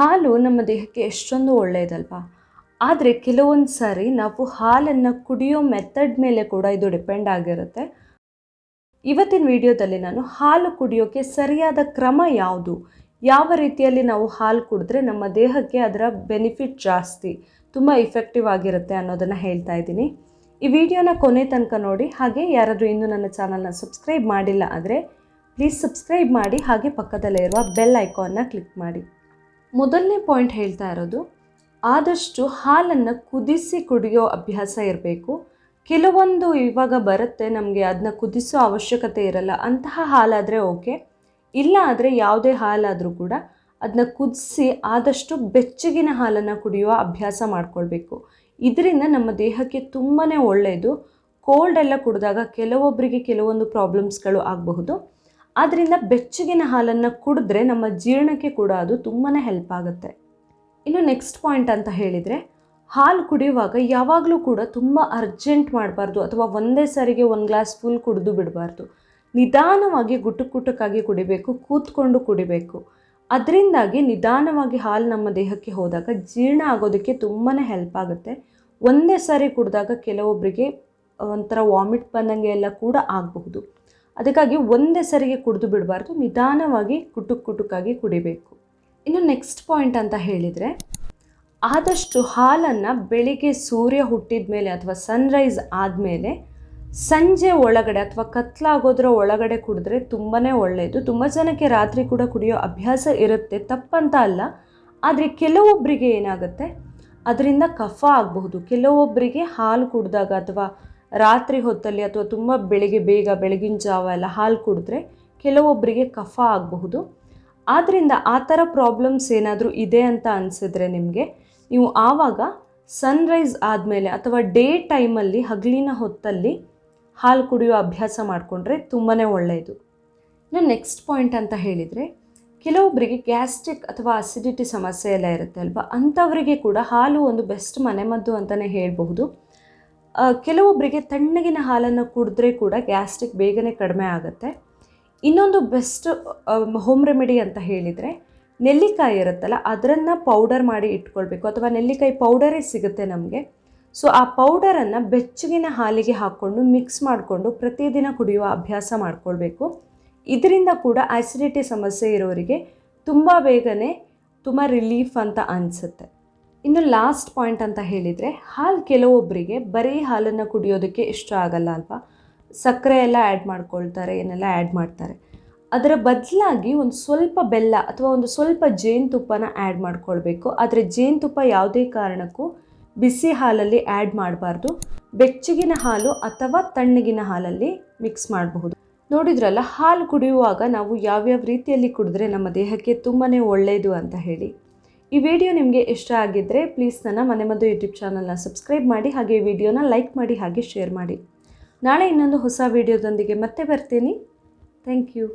ಹಾಲು ನಮ್ಮ ದೇಹಕ್ಕೆ ಎಷ್ಟೊಂದು ಒಳ್ಳೆಯದಲ್ವಾ? ಆದರೆ ಕೆಲವೊಂದು ಸಾರಿ ನಾವು ಹಾಲನ್ನು ಕುಡಿಯೋ ಮೆಥಡ್ ಮೇಲೆ ಕೂಡ ಇದು ಡಿಪೆಂಡ್ ಆಗಿರುತ್ತೆ. ಇವತ್ತಿನ ವಿಡಿಯೋದಲ್ಲಿ ನಾನು ಹಾಲು ಕುಡಿಯೋಕ್ಕೆ ಸರಿಯಾದ ಕ್ರಮ ಯಾವುದು? ಯಾವ ರೀತಿಯಲ್ಲಿ ನಾವು ಹಾಲು ಕುಡಿದ್ರೆ ನಮ್ಮ ದೇಹಕ್ಕೆ ಅದರ ಬೆನಿಫಿಟ್ ಜಾಸ್ತಿ, ತುಂಬ ಇಫೆಕ್ಟಿವ್ ಆಗಿರುತ್ತೆ ಅನ್ನೋದನ್ನು ಹೇಳ್ತಾ ಇದ್ದೀನಿ. ಈ ವಿಡಿಯೋನ ಕೊನೆ ತನಕ ನೋಡಿ, ಹಾಗೆ ಯಾರಾದರೂ ಇನ್ನೂ ನನ್ನ ಚಾನಲ್ನ ಸಬ್ಸ್ಕ್ರೈಬ್ ಮಾಡಿಲ್ಲ ಆದರೆ ಪ್ಲೀಸ್ ಸಬ್ಸ್ಕ್ರೈಬ್ ಮಾಡಿ, ಹಾಗೆ ಪಕ್ಕದಲ್ಲೇ ಇರುವ ಬೆಲ್ ಐಕಾನ್ನ ಕ್ಲಿಕ್ ಮಾಡಿ. ಮೊದಲನೇ ಪಾಯಿಂಟ್ ಹೇಳ್ತಾ ಇರೋದು, ಆದಷ್ಟು ಹಾಲನ್ನು ಕುದಿಸಿ ಕುಡಿಯೋ ಅಭ್ಯಾಸ ಇರಬೇಕು. ಕೆಲವೊಂದು ಇವಾಗ ಬರುತ್ತೆ, ನಮಗೆ ಅದನ್ನ ಕುದಿಸೋ ಅವಶ್ಯಕತೆ ಇರಲ್ಲ, ಅಂತಹ ಹಾಲಾದರೆ ಓಕೆ ಇಲ್ಲ ಆದರೆ ಯಾವುದೇ ಹಾಲಾದರೂ ಕೂಡ ಅದನ್ನ ಕುದಿಸಿ ಆದಷ್ಟು ಬೆಚ್ಚಗಿನ ಹಾಲನ್ನು ಕುಡಿಯುವ ಅಭ್ಯಾಸ ಮಾಡಿಕೊಳ್ಬೇಕು. ಇದರಿಂದ ನಮ್ಮ ದೇಹಕ್ಕೆ ತುಂಬಾ ಒಳ್ಳೆಯದು ಕೋಲ್ಡ್ ಎಲ್ಲ ಕುಡಿದಾಗ ಕೆಲವೊಬ್ಬರಿಗೆ ಕೆಲವೊಂದು ಪ್ರಾಬ್ಲಮ್ಸ್ಗಳು ಆಗಬಹುದು. ಆದ್ದರಿಂದ ಬೆಚ್ಚಗಿನ ಹಾಲನ್ನು ಕುಡಿದ್ರೆ ನಮ್ಮ ಜೀರ್ಣಕ್ಕೆ ಕೂಡ ಅದು ತುಂಬಾ ಹೆಲ್ಪ್ ಆಗುತ್ತೆ. ಇನ್ನು ನೆಕ್ಸ್ಟ್ ಪಾಯಿಂಟ್ ಅಂತ ಹೇಳಿದರೆ, ಹಾಲು ಕುಡಿಯುವಾಗ ಯಾವಾಗಲೂ ಕೂಡ ತುಂಬ ಅರ್ಜೆಂಟ್ ಮಾಡಬಾರ್ದು ಅಥವಾ ಒಂದೇ ಸಾರಿಗೆ ಒಂದು ಗ್ಲಾಸ್ ಫುಲ್ ಕುಡಿದು ಬಿಡಬಾರ್ದು. ನಿಧಾನವಾಗಿ ಗುಟುಕ್ ಗುಟುಕಾಗಿ ಕುಡಿಬೇಕು, ಕೂತ್ಕೊಂಡು ಕುಡಿಬೇಕು. ಅದರಿಂದಾಗಿ ನಿಧಾನವಾಗಿ ಹಾಲು ನಮ್ಮ ದೇಹಕ್ಕೆ ಹೋದಾಗ ಜೀರ್ಣ ಆಗೋದಕ್ಕೆ ತುಂಬಾ ಹೆಲ್ಪ್ ಆಗುತ್ತೆ. ಒಂದೇ ಸಾರಿ ಕುಡಿದಾಗ ಕೆಲವೊಬ್ಬರಿಗೆ ಒಂಥರ ವಾಮಿಟ್ ಬಂದಂಗೆ ಎಲ್ಲ ಕೂಡ ಆಗಬಹುದು. ಅದಕ್ಕಾಗಿ ಒಂದೇ ಸರಿಗೆ ಕುಡಿದು ಬಿಡಬಾರ್ದು, ನಿಧಾನವಾಗಿ ಕುಟುಕ್ ಕುಟುಕಾಗಿ ಕುಡಿಬೇಕು. ಇನ್ನು ನೆಕ್ಸ್ಟ್ ಪಾಯಿಂಟ್ ಅಂತ ಹೇಳಿದರೆ, ಆದಷ್ಟು ಹಾಲನ್ನು ಬೆಳಿಗ್ಗೆ ಸೂರ್ಯ ಹುಟ್ಟಿದ ಮೇಲೆ ಅಥವಾ ಸನ್ರೈಸ್ ಆದಮೇಲೆ ಸಂಜೆ ಒಳಗಡೆ ಅಥವಾ ಕತ್ಲಾಗೋದ್ರ ಒಳಗಡೆ ಕುಡಿದ್ರೆ ತುಂಬಾ ಒಳ್ಳೆಯದು ತುಂಬ ಜನಕ್ಕೆ ರಾತ್ರಿ ಕೂಡ ಕುಡಿಯೋ ಅಭ್ಯಾಸ ಇರುತ್ತೆ, ತಪ್ಪಂತ ಅಲ್ಲ. ಆದರೆ ಕೆಲವೊಬ್ಬರಿಗೆ ಏನಾಗುತ್ತೆ? ಅದರಿಂದ ಕಫ ಆಗಬಹುದು. ಕೆಲವೊಬ್ಬರಿಗೆ ಹಾಲು ಕುಡಿದಾಗ ಅಥವಾ ರಾತ್ರಿ ಹೊತ್ತಲ್ಲಿ ಅಥವಾ ತುಂಬ ಬೆಳಿಗ್ಗೆ ಬೇಗ ಬೆಳಗಿನ ಜಾವ ಎಲ್ಲ ಹಾಲು ಕುಡಿದ್ರೆ ಕೆಲವೊಬ್ಬರಿಗೆ ಕಫ ಆಗಬಹುದು. ಆದ್ದರಿಂದ ಆ ಥರ ಪ್ರಾಬ್ಲಮ್ಸ್ ಏನಾದರೂ ಇದೆ ಅಂತ ಅನಿಸಿದ್ರೆ ನಿಮಗೆ ನೀವು ಆವಾಗ ಸನ್ರೈಸ್ ಆದಮೇಲೆ ಅಥವಾ ಡೇ ಟೈಮಲ್ಲಿ ಹಗಲಿನ ಹೊತ್ತಲ್ಲಿ ಹಾಲು ಕುಡಿಯೋ ಅಭ್ಯಾಸ ಮಾಡಿಕೊಂಡ್ರೆ ತುಂಬಾ ಒಳ್ಳೆಯದು ಇನ್ನು ನೆಕ್ಸ್ಟ್ ಪಾಯಿಂಟ್ ಅಂತ ಹೇಳಿದರೆ ಕೆಲವೊಬ್ಬರಿಗೆ ಗ್ಯಾಸ್ಟ್ರಿಕ್ ಅಥವಾ ಅಸಿಡಿಟಿ ಸಮಸ್ಯೆ ಎಲ್ಲ ಇರುತ್ತೆ ಅಲ್ವಾ? ಅಂಥವರಿಗೆ ಕೂಡ ಹಾಲು ಒಂದು ಬೆಸ್ಟ್ ಮನೆಮದ್ದು ಅಂತಲೇ ಹೇಳಬಹುದು. ಕೆಲವೊಬ್ಬರಿಗೆ ತಣ್ಣಗಿನ ಹಾಲನ್ನು ಕುಡಿದ್ರೆ ಕೂಡ ಗ್ಯಾಸ್ಟ್ರಿಕ್ ಬೇಗನೆ ಕಡಿಮೆ ಆಗುತ್ತೆ. ಇನ್ನೊಂದು ಬೆಸ್ಟ್ ಹೋಮ್ ರೆಮಿಡಿ ಅಂತ ಹೇಳಿದರೆ ನೆಲ್ಲಿಕಾಯಿ ಇರುತ್ತಲ್ಲ ಅದನ್ನು ಪೌಡರ್ ಮಾಡಿ ಇಟ್ಕೊಳ್ಬೇಕು. ಅಥವಾ ನೆಲ್ಲಿಕಾಯಿ ಪೌಡರೇ ಸಿಗುತ್ತೆ ನಮಗೆ. ಸೊ, ಆ ಪೌಡರನ್ನು ಬೆಚ್ಚಗಿನ ಹಾಲಿಗೆ ಹಾಕ್ಕೊಂಡು ಮಿಕ್ಸ್ ಮಾಡಿಕೊಂಡು ಪ್ರತಿದಿನ ಕುಡಿಯುವ ಅಭ್ಯಾಸ ಮಾಡಿಕೊಳ್ಬೇಕು. ಇದರಿಂದ ಕೂಡ ಆ್ಯಸಿಡಿಟಿ ಸಮಸ್ಯೆ ಇರೋರಿಗೆ ತುಂಬ ಬೇಗನೆ ತುಂಬ ರಿಲೀಫ್ ಅಂತ ಅನಿಸುತ್ತೆ. ಇನ್ನು ಲಾಸ್ಟ್ ಪಾಯಿಂಟ್ ಅಂತ ಹೇಳಿದರೆ, ಹಾಲು ಕೆಲವೊಬ್ಬರಿಗೆ ಬರೀ ಹಾಲನ್ನು ಕುಡಿಯೋದಕ್ಕೆ ಇಷ್ಟ ಆಗಲ್ಲ ಅಲ್ವಾ? ಸಕ್ಕರೆ ಎಲ್ಲ ಆ್ಯಡ್ ಮಾಡ್ಕೊಳ್ತಾರೆ, ಏನೆಲ್ಲ ಆ್ಯಡ್ ಮಾಡ್ತಾರೆ. ಅದರ ಬದಲಾಗಿ ಒಂದು ಸ್ವಲ್ಪ ಬೆಲ್ಲ ಅಥವಾ ಒಂದು ಸ್ವಲ್ಪ ಜೇನುತುಪ್ಪನ ಆ್ಯಡ್ ಮಾಡ್ಕೊಳ್ಬೇಕು. ಆದರೆ ಜೇನುತುಪ್ಪ ಯಾವುದೇ ಕಾರಣಕ್ಕೂ ಬಿಸಿ ಹಾಲಲ್ಲಿ ಆ್ಯಡ್ ಮಾಡಬಾರ್ದು. ಬೆಚ್ಚಗಿನ ಹಾಲು ಅಥವಾ ತಣ್ಣಗಿನ ಹಾಲಲ್ಲಿ ಮಿಕ್ಸ್ ಮಾಡಬಹುದು. ನೋಡಿದ್ರಲ್ಲ, ಹಾಲು ಕುಡಿಯುವಾಗ ನಾವು ಯಾವ್ಯಾವ ರೀತಿಯಲ್ಲಿ ಕುಡಿದ್ರೆ ನಮ್ಮ ದೇಹಕ್ಕೆ ತುಂಬಾ ಒಳ್ಳೆಯದು ಅಂತ ಹೇಳಿ. ಈ ವಿಡಿಯೋ ನಿಮಗೆ ಇಷ್ಟ ಆಗಿದ್ದರೆ ಪ್ಲೀಸ್ ನನ್ನ ಮನೆ ಮದ್ದು ಯೂಟ್ಯೂಬ್ ಚಾನಲ್ನ ಸಬ್ಸ್ಕ್ರೈಬ್ ಮಾಡಿ ಹಾಗೆ ವಿಡಿಯೋನ ಲೈಕ್ ಮಾಡಿ ಹಾಗೆ ಶೇರ್ ಮಾಡಿ. ನಾಳೆ ಇನ್ನೊಂದು ಹೊಸ ವಿಡಿಯೋದೊಂದಿಗೆ ಮತ್ತೆ ಬರ್ತೀನಿ. Thank you